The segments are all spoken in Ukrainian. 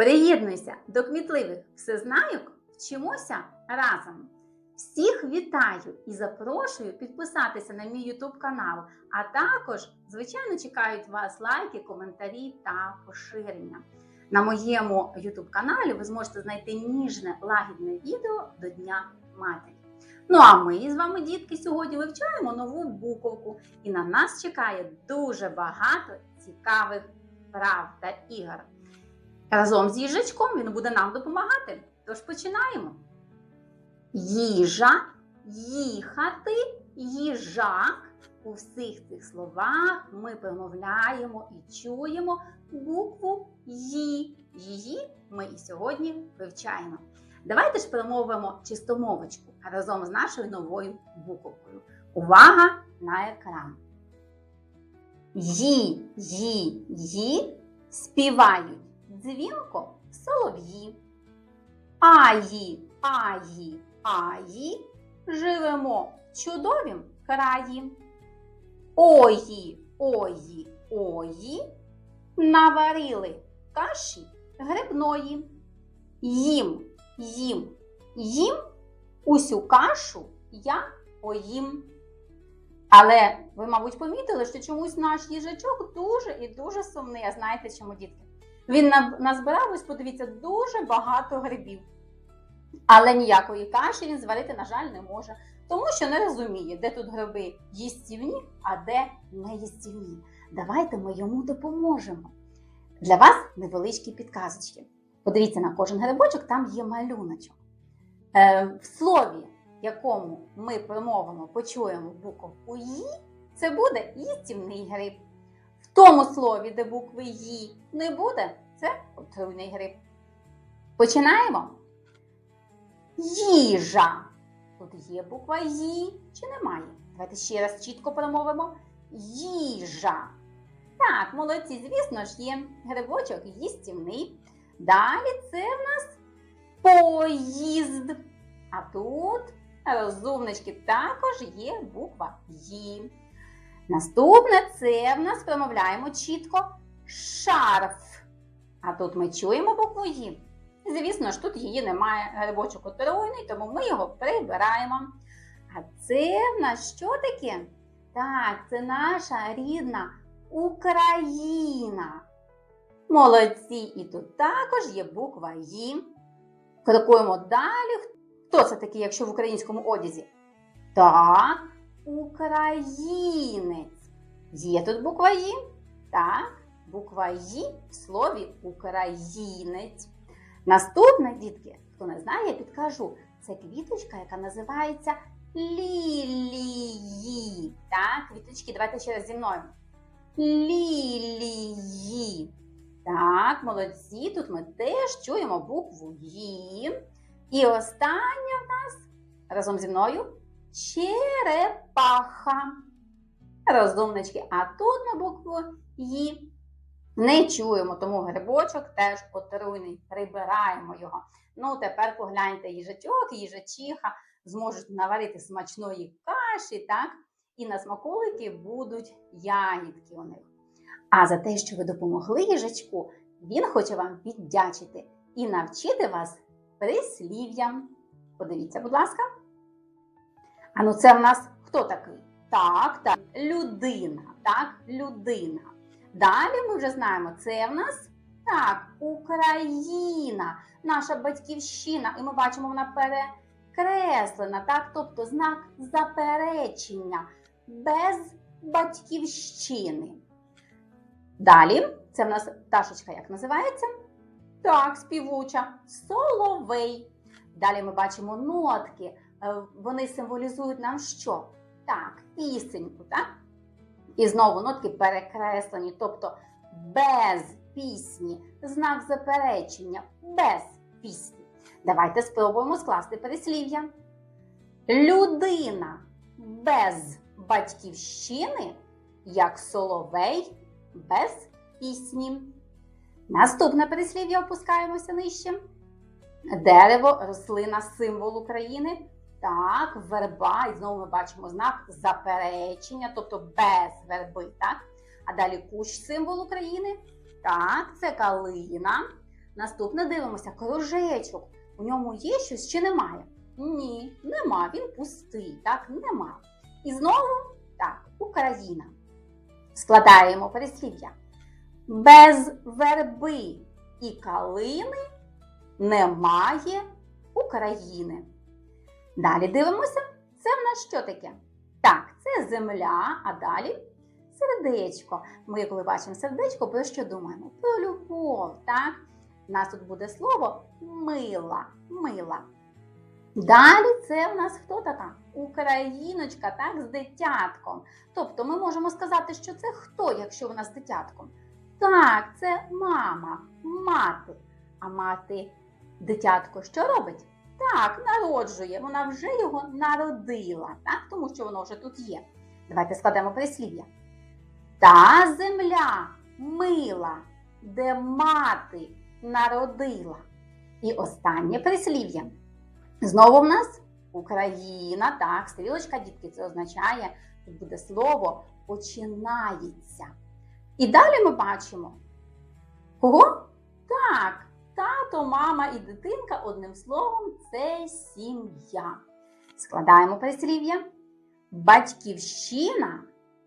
Приєднуйся до кмітливих всезнайок, вчимося разом. Всіх вітаю і запрошую підписатися на мій YouTube канал, а також, звичайно, чекають вас лайки, коментарі та поширення. На моєму YouTube каналі ви зможете знайти ніжне лагідне відео до Дня Матері. Ну а ми з вами, дітки, сьогодні вивчаємо нову буковку, і на нас чекає дуже багато цікавих прав та ігор. Разом з їжачком він буде нам допомагати. Тож починаємо. Їжа, їхати, їжак. У всіх цих словах ми промовляємо і чуємо букву Ї. Її ми і сьогодні вивчаємо. Давайте ж промовимо чистомовочку разом з нашою новою буковкою. Увага на екран. Ї, ї, ї співають дзвінко солов'ї. Аї, аї, аї, живемо в чудовім краї. Ої, ої, ої, наварили каші грибної. Їм, їм, їм усю кашу я поїм. Але ви, мабуть, помітили, що чомусь наш їжачок дуже і дуже сумний. А знаєте чому, дітки? Він назбирав, ось подивіться, дуже багато грибів. Але ніякої каші він зварити, на жаль, не може, тому що не розуміє, де тут гриби їстівні, а де не їстівні. Давайте ми йому допоможемо. Для вас невеличкі підказочки. Подивіться на кожен грибочок, там є малюночок. Е, в слові, якому ми промовимо, почуємо буковку «ї», це буде їстівний гриб. В тому слові, де букви «ї» не буде, це отруйний гриб. Починаємо. Їжа. Тут є буква «ї» чи немає? Давайте ще раз чітко промовимо. Їжа. Так, молодці, звісно ж, є грибочок їстівний. Далі це в нас поїзд. А тут, розумнички, також є буква «ї». Наступне це в нас промовляємо чітко шарф. А тут ми чуємо букву «ї». Звісно ж, тут її немає. Грибочок отруйний, тому ми його прибираємо. А це в нас що таке? Так, це наша рідна Україна. Молодці! І тут також є буква «ї». Крокуємо далі. Хто це такий, якщо в українському одязі? Так, українець. Є тут буква «ї»? Так, буква «ї» в слові українець. Наступне, дітки, хто не знає, я підкажу. Це квіточка, яка називається лілії. Так, квіточки, давайте ще раз зі мною. Лілії. Так, молодці. Тут ми теж чуємо букву «ї». І остання в нас разом зі мною черепаха. Розумнички. А тут ми букву «ї» не чуємо, тому грибочок теж отруйний. Прибираємо його. Ну, тепер погляньте, їжачок і їжачиха зможуть наварити смачної каші, так? І на смаколики будуть ягідки у них. А за те, що ви допомогли їжачку, він хоче вам піддячити і навчити вас прислів'ям. Подивіться, будь ласка. А ну це в нас хто такий? Так, так, людина. Так, людина. Далі ми вже знаємо, це в нас так, Україна, наша батьківщина. І ми бачимо, вона перекреслена, так, тобто знак заперечення без батьківщини. Далі, це в нас пташечка, як називається? Так, співуча, соловей. Далі ми бачимо нотки. Е, Вони символізують нам що? Так, пісеньку, так? І знову нотки перекреслені, тобто без пісні, знак заперечення, без пісні. Давайте спробуємо скласти переслів'я. Людина без батьківщини, як соловей без пісні. Наступне переслів'я опускаємося нижче. Дерево, рослина, символ України. Так, верба, і знову ми бачимо знак заперечення, тобто без верби. так? А далі кущ символ України. Так, це калина. Наступне дивимося кружечок. У ньому є щось чи немає? Ні, нема, він пустий, так, нема. І знову так, Україна. Складаємо переслів'я. Без верби і калини немає України. Далі дивимося, це в нас що таке? Так, це земля, а далі сердечко. Ми, коли бачимо сердечко, про що думаємо? Про любов, так? У нас тут буде слово мила, мила. Далі це в нас хто така? Україночка, так, з дитятком. Тобто ми можемо сказати, що це хто, якщо вона з дитятком? Так, це мама, мати. А мати дитятко що робить? Так, народжує. Вона вже його народила, так? тому що воно вже тут є. Давайте складемо прислів'я. Та земля мила, де мати народила. І останнє прислів'я. Знову в нас Україна, так, стрілочка, дітки, це означає, тут буде слово починається. І далі ми бачимо. Кого? Так, тато, мама і дитинка, одним словом, це сім'я. Складаємо прислів'я. Батьківщина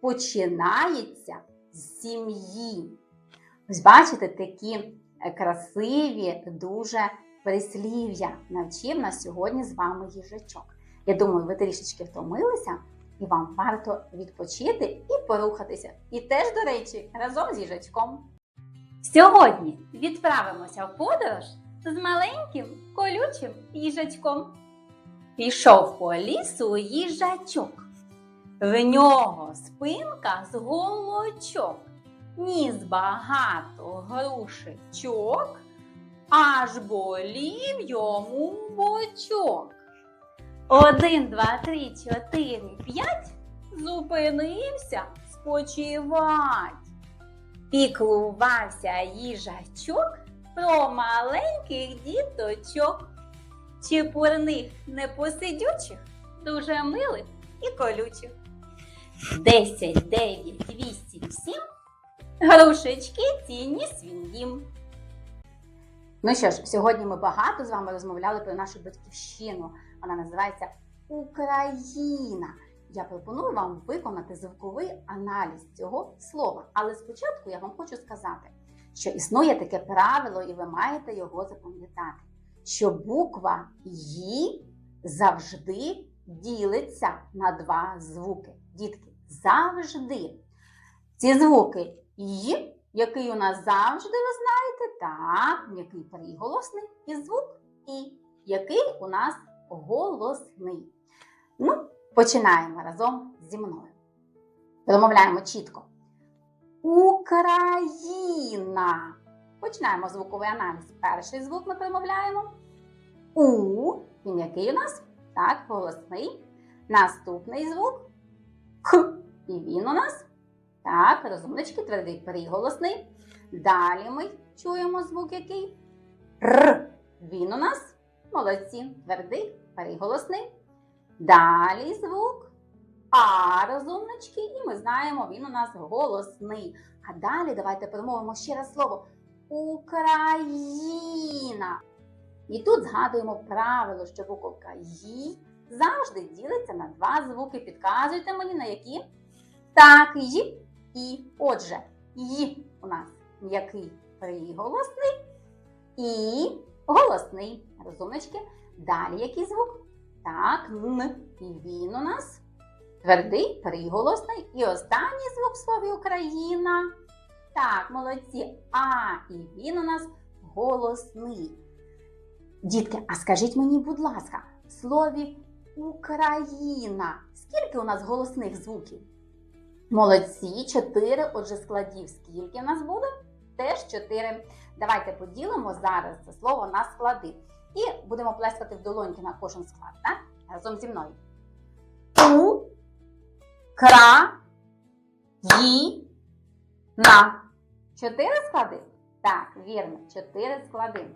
починається з сім'ї. Ось бачите, такі е, красиві, дуже прислів'я навчив нас сьогодні з вами їжачок. Я думаю, ви трішечки втомилися, і вам варто відпочити і порухатися. І теж, до речі, разом з їжачком. Сьогодні відправимося в подорож з маленьким колючим їжачком. Пішов по лісу їжачок. В нього спинка з голочок, ніс багато грушечок, аж болів йому бочок. Один, два, три, чотири, п'ять зупинився спочивать. Піклувався їжачок про маленьких діточок, чепурних непосидючих, дуже милих і колючих. Десять, дев'ять, вісім, сім. Грушечки цінні свій Ну що ж, сьогодні ми багато з вами розмовляли про нашу батьківщину. Вона називається Україна. Я пропоную вам виконати звуковий аналіз цього слова. Але спочатку я вам хочу сказати, що існує таке правило, і ви маєте його запам'ятати, що буква «ї» завжди ділиться на два звуки. Дітки, завжди. Ці звуки «й», який у нас завжди, ви знаєте, так, який приголосний, і звук І, який у нас голосний. Ну, починаємо разом зі мною. Промовляємо чітко. Україна. Починаємо звуковий аналіз. Перший звук ми промовляємо. У. Він який у нас? Так, голосний. Наступний звук Х. І він у нас. Так, розумнички, твердий приголосний. Далі ми чуємо звук який? Р. Він у нас. Молодці. Твердий, приголосний. Далі звук А, розумнички, і ми знаємо, він у нас голосний. А далі давайте промовимо ще раз слово Україна. І тут згадуємо правило, що буковка «ї» завжди ділиться на два звуки. Підказуйте мені, на які? Так, «й» і. Отже, «й» у нас м'який приголосний і голосний. Розумнички. Далі який звук? Так, н. І він у нас твердий, приголосний. І останній звук в слові Україна. Так, молодці. А, і він у нас голосний. Дітки, а скажіть мені, будь ласка, в слові Україна. Скільки у нас голосних звуків? Молодці, чотири. Отже, складів. Скільки у нас буде? Теж чотири. Давайте поділимо зараз це слово на склади. І будемо плескати в долоньки на кожен склад, так? Разом зі мною. У, кра, ї, на. Чотири склади? Так, вірно, чотири склади.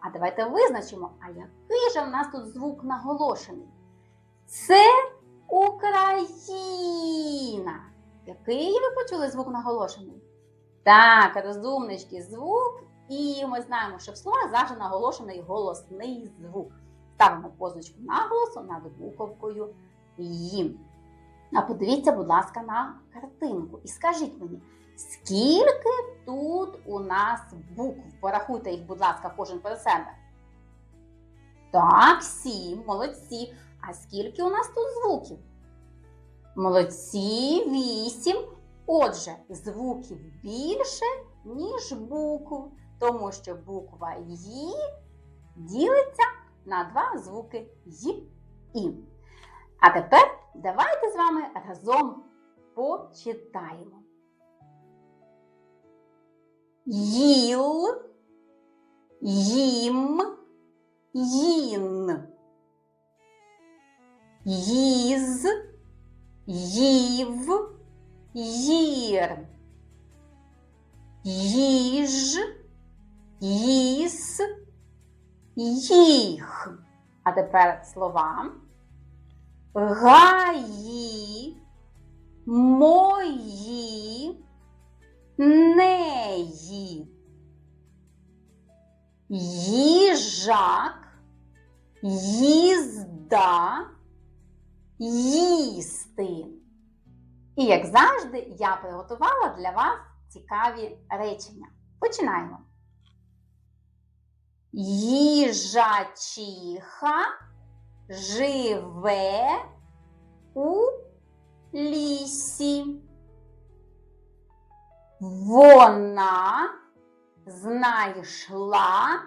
А давайте визначимо, а який же в нас тут звук наголошений? Це Україна. Який ви почули звук наголошений? Так, розумнички, звук І ми знаємо, що в словах завжди наголошений голосний звук. Ставимо позначку наголосу над буковкою «ї». А подивіться, будь ласка, на картинку і скажіть мені, скільки тут у нас букв? Порахуйте їх, будь ласка, кожен про себе. Так, сім, молодці. А скільки у нас тут звуків? Молодці, вісім. Отже, звуків більше, ніж букв, тому що буква «ї» ділиться на два звуки «й» і. А тепер давайте з вами разом почитаємо. Їл, їм, їн. Їз, їв, їр. Їж, їс, їх. А тепер слова. Гаї, мої, неї. Їжак, їзда, їсти. І як завжди, я приготувала для вас цікаві речення. Починаємо. Їжачиха живе у лісі. Вона знайшла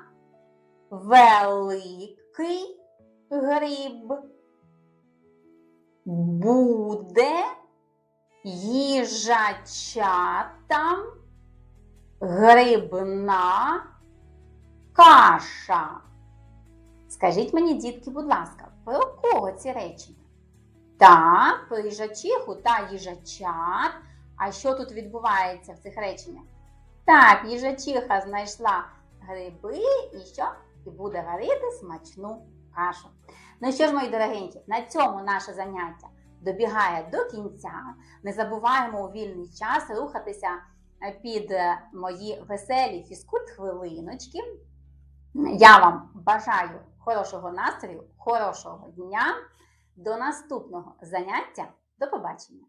великий гриб. Буде їжачатам грибна каша. Скажіть мені, дітки, будь ласка, про кого ці речення? Так, про їжачиху та їжачат. А що тут відбувається в цих реченнях? Так, їжачиха знайшла гриби і що? І буде варити смачну кашу. Ну що ж, мої дорогенькі, на цьому наше заняття добігає до кінця. Не забуваємо у вільний час рухатися під мої веселі фізкульт-хвилиночки. Я вам бажаю хорошого настрою, хорошого дня. До наступного заняття. До побачення!